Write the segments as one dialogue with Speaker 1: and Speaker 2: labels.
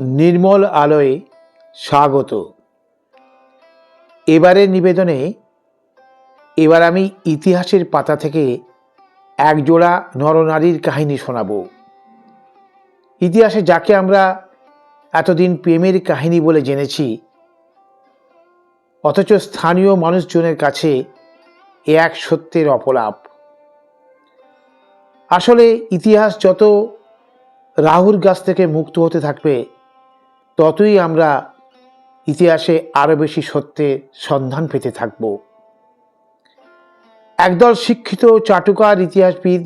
Speaker 1: নির্মল আলোয় স্বাগত। এবারের নিবেদনে এবার আমি ইতিহাসের পাতা থেকে একজোড়া নরনারীর কাহিনী শোনাব। ইতিহাসে যাকে আমরা এতদিন প্রেমের কাহিনী বলে জেনেছি, অথচ স্থানীয় মানুষজনের কাছে এ এক সত্যের অপলাপ। আসলে ইতিহাস যত রাহুর গাছ থেকে মুক্ত হতে থাকবে ততই আমরা ইতিহাসে আরও বেশি সত্যের সন্ধান পেতে থাকব। একদল শিক্ষিত চাটুকার ইতিহাসবিদ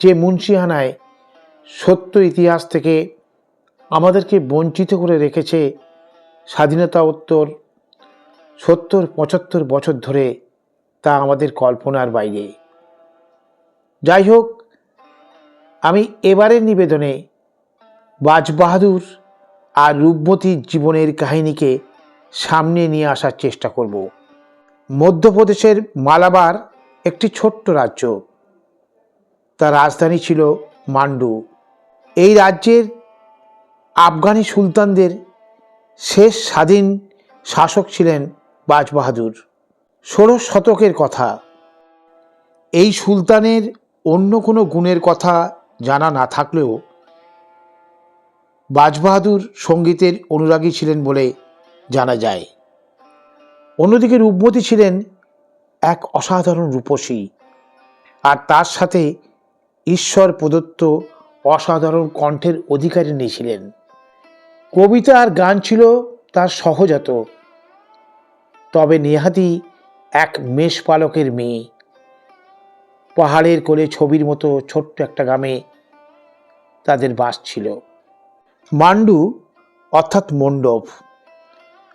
Speaker 1: যে মুন্সিহানায় সত্য ইতিহাস থেকে আমাদেরকে বঞ্চিত করে রেখেছে স্বাধীনতা উত্তর সত্তর পঁচাত্তর বছর ধরে তা আমাদের কল্পনার বাইরে। যাই হোক, আমি এবারের নিবেদনে বাজবাহাদুর আর রূপবতীর জীবনের কাহিনীকে সামনে নিয়ে আসার চেষ্টা করব। মধ্যপ্রদেশের মালাবার একটি ছোট্ট রাজ্য। তার রাজধানী ছিল মান্ডু। এই রাজ্যের আফগানি সুলতানদের শেষ স্বাধীন শাসক ছিলেন বাজবাহাদুর। ষোড়শ শতকের কথা। এই সুলতানের অন্য কোনো গুণের কথা জানা না থাকলেও বাজবাহাদুর সঙ্গীতের অনুরাগী ছিলেন বলে জানা যায়। অন্যদিকে রূপমতী ছিলেন এক অসাধারণ রূপসী। আর তার সাথে ঈশ্বর প্রদত্ত অসাধারণ কণ্ঠের অধিকারিণী ছিলেন। কবিতা আর গান ছিল তার সহজাত। তবে নেহাতি এক মেষপালকের মেয়ে। পাহাড়ের কোলে ছবির মতো ছোট্ট একটা গ্রামে তাদের বাস ছিল। মান্ডু অর্থাৎ মণ্ডপ।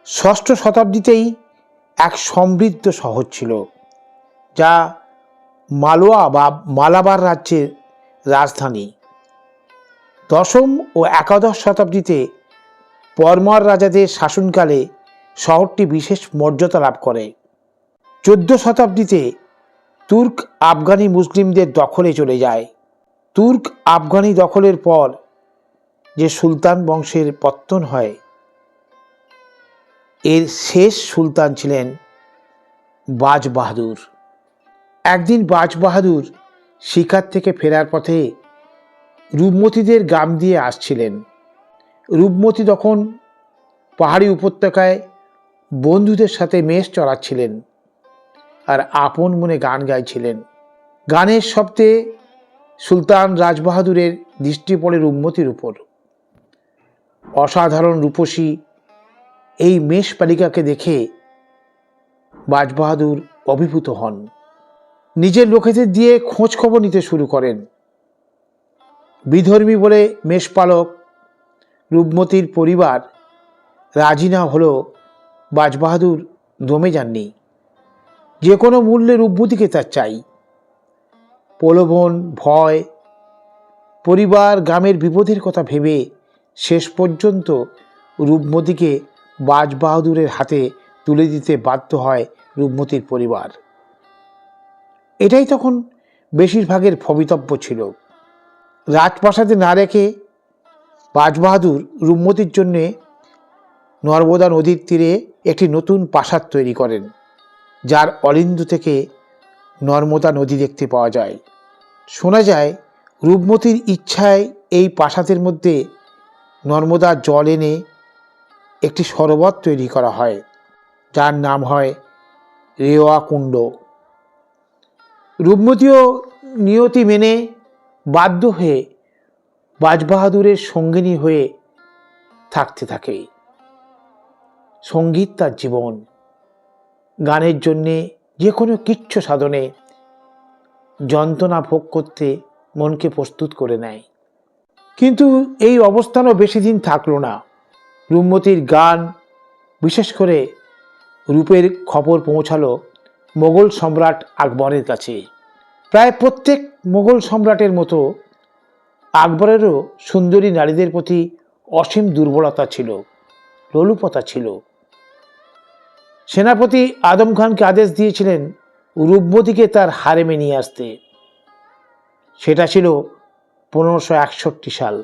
Speaker 1: ষষ্ঠ শতাব্দীতেই এক সমৃদ্ধ শহর ছিল, যা মালোয়া বা মালাবার রাজ্যের রাজধানী। দশম ও একাদশ শতাব্দীতে পরমার রাজাদের শাসনকালে শহরটি বিশেষ মর্যাদা লাভ করে। চোদ্দ শতাব্দীতে তুর্ক আফগানি মুসলিমদের দখলে চলে যায়। তুর্ক আফগানি দখলের পর যে সুলতান বংশের পত্তন হয়, এর শেষ সুলতান ছিলেন বাজ বাহাদুর। একদিন বাজ বাহাদুর শিকার থেকে ফেরার পথে রূপমতীদের গ্রাম দিয়ে আসছিলেন। রূপমতী তখন পাহাড়ি উপত্যকায় বন্ধুদের সাথে মেষ চড়াচ্ছিলেন আর আপন মনে গান গাইছিলেন। গানের শব্দে সুলতান রাজবাহাদুরের দৃষ্টি পড়ে রূপমতির উপর। অসাধারণ রূপসী এই মেষ বালিকাকে দেখে বাজবাহাদুর অভিভূত হন। নিজের লোকেদের দিয়ে খোঁজ খবর নিতে শুরু করেন। বিধর্মী বলে মেষপালক রূপমতির পরিবার রাজি না হলেও বাজবাহাদুর দমে যাননি। যে কোনো মূল্যে রূপমতিকে তার চাই। প্রলোভন, ভয়, পরিবার, গ্রামের বিপদের কথা ভেবে শেষ পর্যন্ত রূপমতিকে বাজবাহাদুরের হাতে তুলে দিতে বাধ্য হয় রূপমতির পরিবার। এটাই তখন বেশিরভাগের ভবিতব্য ছিল। রাজপ্রাসাদে না রেখে বাজবাহাদুর রূপমতির জন্যে নর্মদা নদীর তীরে একটি নতুন প্রাসাদ তৈরি করেন, যার অলিন্দু থেকে নর্মদা নদী দেখতে পাওয়া যায়। শোনা যায়, রূপমতির ইচ্ছায় এই প্রাসাদের মধ্যে নর্মদার জল এনে একটি সরোবর তৈরি করা হয়, যার নাম হয় রেওয়া কুণ্ড। রূপমতিও নিয়তি মেনে বাধ্য হয়ে বাজবাহাদুরের সঙ্গিনী হয়ে থাকতে থাকে। সংগীত তার জীবন। গানের জন্যে যে কোনো কিচ্ছু সাধনে যন্ত্রণা ভোগ করতে মনকে প্রস্তুত করে নেয়। কিন্তু এই অবস্থানও বেশি দিন থাকল না। রূপমতির গান, বিশেষ করে রূপের খবর পৌঁছালো মোগল সম্রাট আকবরের কাছে। প্রায় প্রত্যেক মোগল সম্রাটের মতো আকবরেরও সুন্দরী নারীদের প্রতি অসীম দুর্বলতা ছিল, লোলুপতা ছিল। সেনাপতি আদম খানকে আদেশ দিয়েছিলেন রূপবতীকে তার হারেমে নিয়ে আসতে। সেটা ছিল পনেরোশো একষট্টি সাল।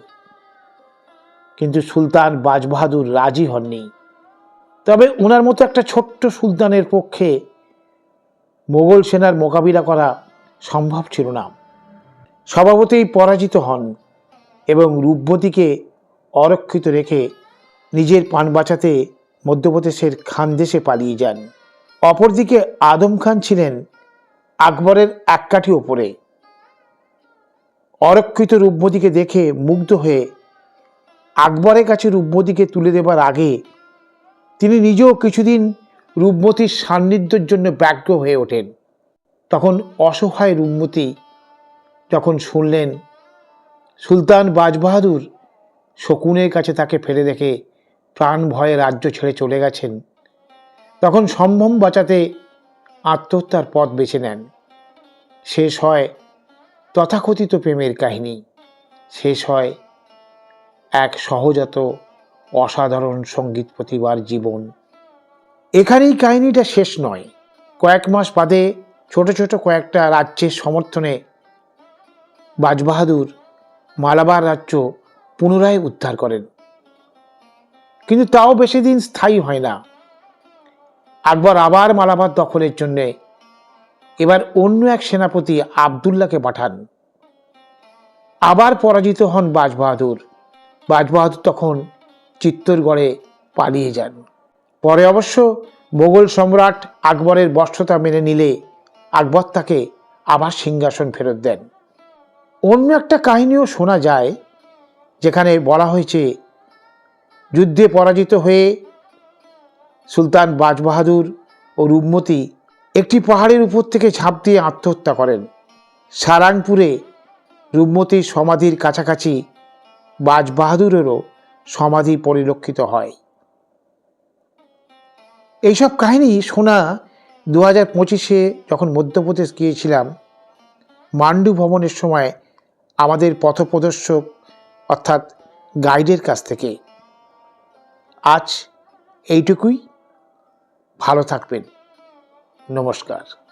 Speaker 1: কিন্তু সুলতান বাজবাহাদুর রাজি হননি। তবে ওনার মতো একটা ছোট্ট সুলতানের পক্ষে মোগল সেনার মোকাবিলা করা সম্ভব ছিল না। স্বভাবতেই পরাজিত হন এবং রূপবতীকে অরক্ষিত রেখে নিজের পান বাঁচাতে মধ্যপ্রদেশের খানদেশে পালিয়ে যান। অপরদিকে আদম খান ছিলেন আকবরের এক কাঠি ওপরে। অরক্ষিত রূপবতীকে দেখে মুগ্ধ হয়ে আকবরের কাছে রূপবতীকে তুলে দেবার আগে তিনি নিজেও কিছুদিন রূপমতির সান্নিধ্যের জন্য ব্যগ্র হয়ে ওঠেন। তখন অসহায় রূপমতি যখন শুনলেন, সুলতান বাজবাহাদুর শকুনের কাছে তাকে ফেলে রেখে প্রাণ ভয়ে রাজ্য ছেড়ে চলে গেছেন, তখন সম্ভ্রম বাঁচাতে আত্মহত্যার পথ বেছে নেন। শেষ হয় তথাকথিত প্রেমের কাহিনী। শেষ হয় এক সহজাত অসাধারণ সংগীত প্রতিভার জীবন। এখানেই কাহিনীটা শেষ নয়। কয়েক মাস বাদে ছোট ছোট কয়েকটা রাজ্যের সমর্থনে বাজবাহাদুর মালাবার রাজ্য পুনরায় উদ্ধার করেন। কিন্তু তাও বেশি দিন স্থায়ী হয় না। আকবর আবার মালাবার দখলের জন্যে এবার অন্য এক সেনাপতি আবদুল্লাহকে পাঠান। আবার পরাজিত হন বাজবাহাদুর। বাজবাহাদুর তখন চিত্তরগড়ে পালিয়ে যান। পরে অবশ্য মোগল সম্রাট আকবরের বস্ত্রতা মেনে নিলে আকবর তাকে আবার সিংহাসন ফেরত দেন। অন্য একটা কাহিনীও শোনা যায়, যেখানে বলা হয়েছে, যুদ্ধে পরাজিত হয়ে সুলতান বাজবাহাদুর ও রূপমতি একটি পাহাড়ের উপর থেকে ঝাঁপ দিয়ে আত্মহত্যা করেন। সারাংপুরে রূপমতির সমাধির কাছাকাছি বাজবাহাদুরেরও সমাধি পরিলক্ষিত হয়। এইসব কাহিনী শোনা দু হাজার পঁচিশে যখন মধ্যপ্রদেশ গিয়েছিলাম, মান্ডু ভবনের সময় আমাদের পথপ্রদর্শক অর্থাৎ গাইডের কাছ থেকে। আজ এইটুকুই। ভালো থাকবেন। নমস্কার।